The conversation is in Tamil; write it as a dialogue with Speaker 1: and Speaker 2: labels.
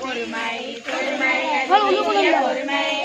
Speaker 1: ஒருமை ஒருமை ஒருமை